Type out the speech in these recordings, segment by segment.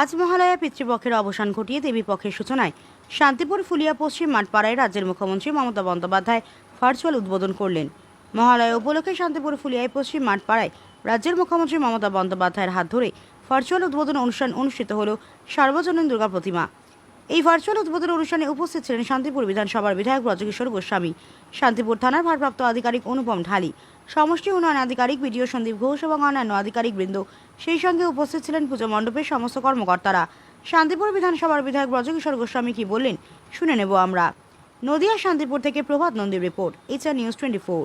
আজ মহালয়া পিতৃপক্ষের অবসান ঘটিয়ে দেবীপক্ষের সূচনায় শান্তিপুর, ফুলিয়া, পশ্চিম মাঠপাড়ায় রাজ্যের মুখ্যমন্ত্রী মমতা বন্দ্যোপাধ্যায় ভার্চুয়াল উদ্বোধন করলেন। মহালয়া উপলক্ষে শান্তিপুর, ফুলিয়ায় পশ্চিম মাঠপাড়ায় রাজ্যের মুখ্যমন্ত্রী মমতা বন্দ্যোপাধ্যায়ের হাত ধরে ভার্চুয়াল উদ্বোধন অনুষ্ঠান অনুষ্ঠিত হল সার্বজনীন দুর্গা প্রতিমা। এই ভার্চুয়াল উদ্বোধন অনুষ্ঠানে উপস্থিত ছিলেন শান্তিপুর বিধানসভার বিধায়ক ব্রজকিশোর গোস্বামী, শান্তিপুর থানার ভারপ্রাপ্ত আধিকারিক অনুপম ঢালি, সমষ্টি উন্নয়ন আধিকারিক বিডিও সন্দীপ ঘোষ এবং অন্যান্য আধিকারিক বৃন্দ। সেই সঙ্গে উপস্থিত ছিলেন পুজো মণ্ডপের সমস্ত কর্মকর্তারা। শান্তিপুর বিধানসভার বিধায়ক ব্রজকিশোর গোস্বামী কি বললেন, শুনে নেব আমরা। নদিয়া শান্তিপুর থেকে Prabhat নন্দীর report H R news twenty four.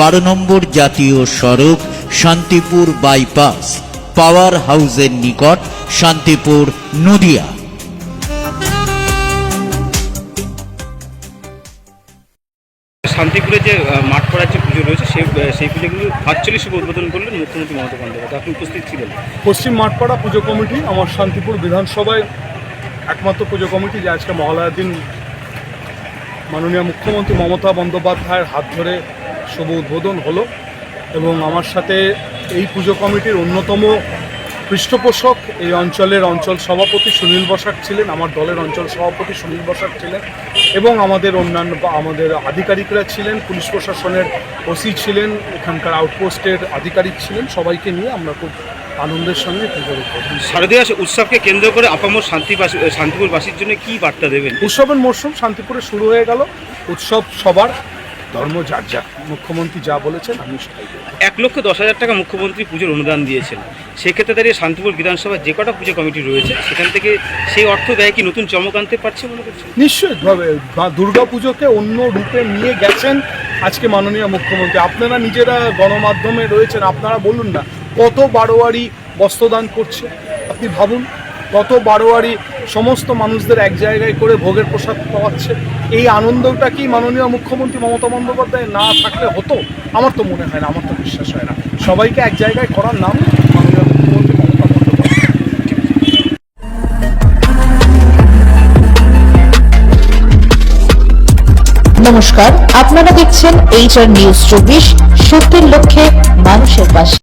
বারো নম্বর জাতীয় সড়ক শান্তিপুর বাইপাস পাওয়ার হাউসের নিকট শান্তিপুর নদিয়া। শান্তিপুরে যে মাঠ পড়ার যে পুজো রয়েছে সেই সেই পুজোগুলো ভার্চুয়ালি শুভ উদ্বোধন করলেন মুখ্যমন্ত্রী মমতা বন্দ্যোপাধ্যায়। আপনি উপস্থিত ছিলেন। পশ্চিম মাঠপাড়া পুজো কমিটি আমার শান্তিপুর বিধানসভায় একমাত্র পুজো কমিটি যে আজকে মহালয়ার দিন মাননীয় মুখ্যমন্ত্রী মমতা বন্দ্যোপাধ্যায়ের হাত ধরে শুভ উদ্বোধন হলো এবং আমার সাথে এই পুজো কমিটির অন্যতম পৃষ্ঠপোষক এই অঞ্চলের অঞ্চল সভাপতি সুনীল বসাক ছিলেন আমার দলের অঞ্চল সভাপতি সুনীল বসাক ছিলেন এবং আমাদের অন্যান্য আমাদের আধিকারিকরা ছিলেন পুলিশ প্রশাসনের ওসি ছিলেন এখানকার আউটপোস্টের আধিকারিক ছিলেন সবাইকে নিয়ে আমরা খুব আনন্দের সঙ্গে পুজোর শারদীয় উৎসবকে কেন্দ্র করে আপামর শান্তি শান্তিপুরবাসীর জন্য কি বার্তা দেবেন? উৎসবের মরশুম শান্তিপুরে শুরু হয়ে গেল উৎসব সবার ধর্ম যার যার মুখ্যমন্ত্রী যা বলেছেন আমি সেটাই এক লক্ষ দশ হাজার টাকা মুখ্যমন্ত্রী পুজোর অনুদান দিয়েছেন। সেক্ষেত্রে দাঁড়িয়ে শান্তিপুর বিধানসভার যে কটা পুজো কমিটি রয়েছে সেখান থেকে সেই অর্থ ব্যয় কি নতুন চমক আনতে পারছে মনে করছেন? নিশ্চয়ইভাবে দুর্গা পুজোকে অন্য রূপে নিয়ে গেছেন আজকে মাননীয় মুখ্যমন্ত্রী। আপনারা নিজেরা গণমাধ্যমে রয়েছেন আপনারা বলুন না কত বারোয়ারি বস্ত্রদান করছে? আপনি ভাবুন কত বারোয়ারি সমস্ত মানুষদের এক জায়গায় করে ভোগের প্রসাদ পাওয়াচ্ছে। এই আনন্দটা কি মাননীয় মুখ্যমন্ত্রী মমতা বন্দ্যোপাধ্যায় না থাকলে হতো? আমার তো মনে হয় না, আমার তো বিশ্বাস হয় না। সবাইকে এক জায়গায় করার নাম নমস্কার, আপনারা দেখছেন এইচআর নিউজ চব্বিশ সত্যের লক্ষ্যে মানুষের পাশে